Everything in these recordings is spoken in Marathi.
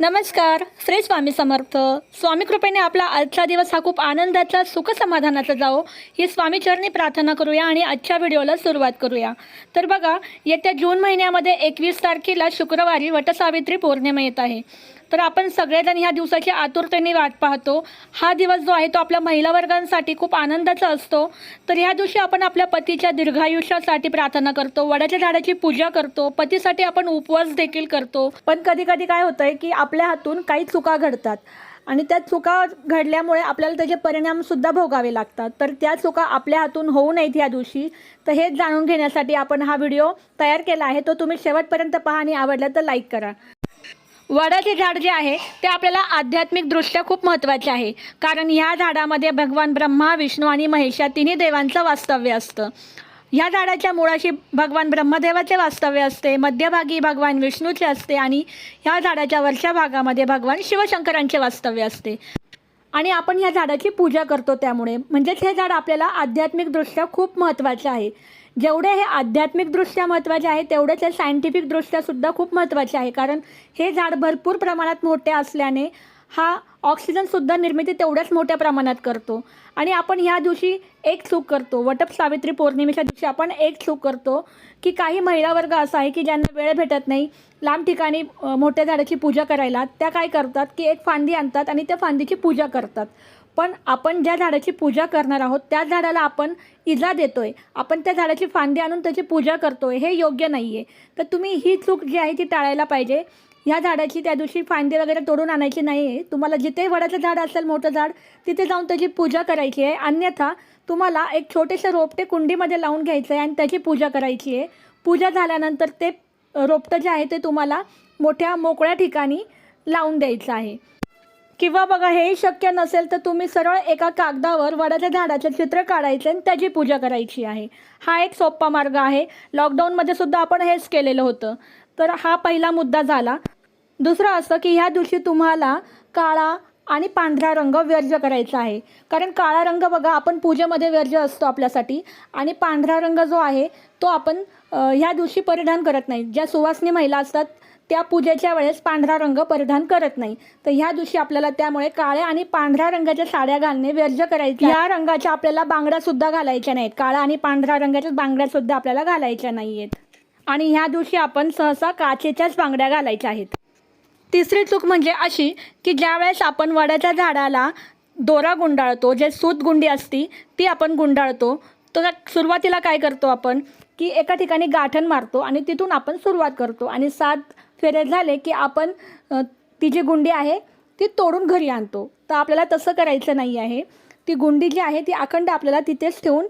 नमस्कार श्री स्वामी समर्थ. स्वामी कृपेने आपला आजचा दिवस हा खूप आनंदाचा सुख समाधानाचा जाओ ही स्वामीचरणी प्रार्थना करूया आणि आजच्या व्हिडिओला सुरुवात करूया. तर बघा येत्या जून महिन्यामध्ये एकवीस तारखेला शुक्रवारी वटसावित्री पौर्णिमा येत आहे. तर आपण सगळेजण ह्या दिवसाची आतुरतेने वाट पाहतो. हा दिवस जो आहे तो आपल्या महिला वर्गांसाठी खूप आनंदाचा असतो. तर ह्या दिवशी आपण आपल्या पतीच्या दीर्घायुष्यासाठी प्रार्थना करतो वडाच्या झाडाची पूजा करतो पतीसाठी आपण उपवास देखील करतो. पण कधी कधी काय होतंय की आपल्या हातून काही चुका घडतात आणि त्या चुका घडल्यामुळे आपल्याला त्याचे परिणामसुद्धा भोगावे लागतात. तर त्या चुका आपल्या हातून होऊ नयेत या दिवशी. तर हेच जाणून घेण्यासाठी आपण हा व्हिडिओ तयार केला आहे. तो तुम्ही शेवटपर्यंत पहा आणि आवडला तर लाईक करा. वडाचे झाड जे आहे ते आपल्याला आध्यात्मिकदृष्ट्या खूप महत्त्वाचे आहे. कारण ह्या झाडामध्ये भगवान ब्रह्मा विष्णू आणि महेश या तिन्ही देवांचं वास्तव्य असतं. ह्या झाडाच्या मुळाशी भगवान ब्रह्मदेवाचे वास्तव्य असते मध्यभागी भगवान विष्णूचे असते आणि ह्या झाडाच्या वरच्या भागामध्ये भगवान शिवशंकरांचे वास्तव्य असते. आणि आपण ह्या झाडाची पूजा करतो त्यामुळे. म्हणजेच हे झाड आपल्याला आध्यात्मिकदृष्ट्या खूप महत्त्वाचे आहे. जेवढे हे आध्यात्मिकदृष्ट्या महत्त्वाचे आहे तेवढेच हे सायंटिफिकदृष्ट्यासुद्धा खूप महत्त्वाचे आहे. कारण हे झाड भरपूर प्रमाणात मोठे असल्याने हा ऑक्सिजनसुद्धा निर्मिती तेवढ्याच मोठ्या प्रमाणात करतो. आणि आपण ह्या दिवशी एक चूक करतो. वटप सावित्री पौर्णिमेच्या दिवशी आपण एक चूक करतो की काही महिला वर्ग असा आहे की ज्यांना वेळ भेटत नाही लांब ठिकाणी मोठ्या झाडाची पूजा करायला त्या काय करतात की एक फांदी आणतात आणि त्या फांदीची पूजा करतात. पण आपण ज्या झाडाची पूजा करणार आहोत त्या झाडाला आपण इजा देतोय. आपण त्या झाडाची फांदी आणून त्याची पूजा करतोय हे योग्य नाही आहे तर तुम्ही ही चूक जी आहे ती टाळायला पाहिजे. ह्या झाडाची त्या दिवशी फांदी वगैरे तोडून आणायची नाही आहे तुम्हाला जिथे वडाचं झाड असेल मोठं झाड तिथे जाऊन त्याची पूजा करायची आहे. अन्यथा तुम्हाला एक छोटेसे रोपटे कुंडीमध्ये लावून घ्यायचं आहे आणि त्याची पूजा करायची आहे. पूजा झाल्यानंतर ते रोपटं जे आहे ते तुम्हाला मोठ्या मोकळ्या ठिकाणी लावून द्यायचं आहे. किंवा बघा हेही शक्य नसेल तर तुम्ही सरळ एका कागदावर वडाच्या झाडाचं चित्र काढायचं आणि त्याची पूजा करायची आहे. हा एक सोपा मार्ग आहे. लॉकडाऊनमध्ये सुद्धा आपण हेच केलेलं होतं. तर हा पहिला मुद्दा झाला. दुसरं असं की ह्या दिवशी तुम्हाला काळा आणि पांढरा रंग व्यर्ज करायचा आहे. कारण काळा रंग बघा आपण पूजेमध्ये व्यर्ज असतो आपल्यासाठी. आणि पांढरा रंग जो आहे तो आपण ह्या दिवशी परिधान करत नाही. ज्या सुवासनी महिला असतात त्या पूजेच्या वेळेस पांढरा रंग परिधान करत नाही. तर ह्या दिवशी आपल्याला त्यामुळे काळ्या आणि पांढऱ्या रंगाच्या साड्या घालणे व्यर्ज करायचे. या रंगाच्या आपल्याला बांगड्या सुद्धा घालायच्या नाहीत. काळा आणि पांढऱ्या रंगाच्या बांगड्या सुद्धा आपल्याला घालायच्या नाही आहेत आणि ह्या दिवशी आपण सहसा काचेच्याच बांगड्या घालायच्या आहेत. तिसरी चूक म्हणजे अशी की ज्यावेळेस आपण वडाच्या झाडाला दोरा गुंडाळतो जे सूत गुंडी असती ती आपण गुंडाळतो. तर सुरुवातीला काय करतो आपण? की एका ठिकाणी गाठण मारतो आणि तिथून आपण सुरुवात करतो. आणि सात फेरे झाले की आपण ती जी गुंडी आहे ती तोडून घरी आणतो. तर आपल्याला तसं करायचं नाही आहे. ती गुंडी जी आहे ती अखंड आपल्याला तिथेच ठेवून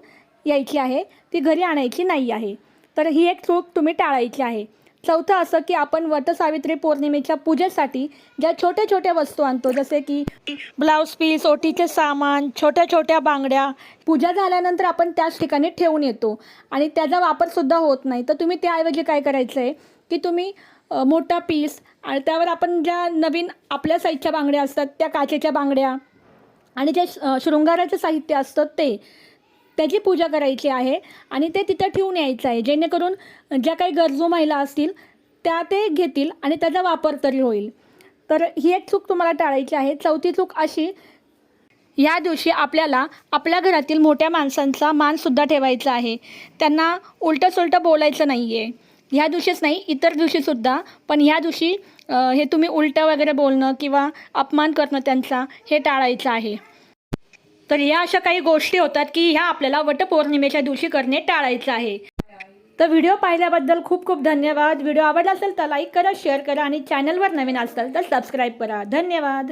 यायची आहे. ती घरी आणायची नाही आहे. तर ही एक चूक तुम्ही टाळायची आहे. चौथं असं की आपण वटसावित्री पौर्णिमेच्या पूजेसाठी ज्या छोट्या छोट्या वस्तू आणतो जसे की ब्लाऊज पीस ओटीचे सामान छोट्या छोट्या बांगड्या पूजा झाल्यानंतर आपण त्याच ठिकाणी ठेवून येतो. आणि त्याचा वापरसुद्धा होत नाही. तर तुम्ही त्याऐवजी काय करायचं आहे की तुम्ही मोठा पीस आणि त्यावर आपण ज्या नवीन आपल्या साईजच्या बांगड्या असतात त्या काचेच्या बांगड्या आणि जे श- शृंगाराचं साहित्य असतं ते त्याची पूजा करायची आहे आणि ते तिथं ठेवून यायचं आहे. जेणेकरून ज्या काही गरजू महिला असतील त्या ते घेतील आणि त्याचा वापर तरी होईल. तर ही एक चूक तुम्हाला टाळायची आहे. चौथी चूक अशी या दिवशी आपल्याला आपल्या घरातील मोठ्या माणसांचा मानसुद्धा ठेवायचा आहे. त्यांना उलटंसुलटं बोलायचं नाही आहे ह्या दिवशीच नाही इतर दिवशीसुद्धा पण ह्या दिवशी हे तुम्ही उलटं वगैरे बोलणं किंवा अपमान करणं त्यांचा हे टाळायचं आहे. तर या अशा काही गोष्टी होतात की ह्या आपल्याला वटपौर्णिमेच्या दिवशी करणे टाळायचं आहे. तर व्हिडिओ पाहिल्याबद्दल खूप खूप धन्यवाद. व्हिडिओ आवडला असेल तर लाईक करा शेअर करा आणि चॅनलवर नवीन असाल तर सबस्क्राईब करा. धन्यवाद.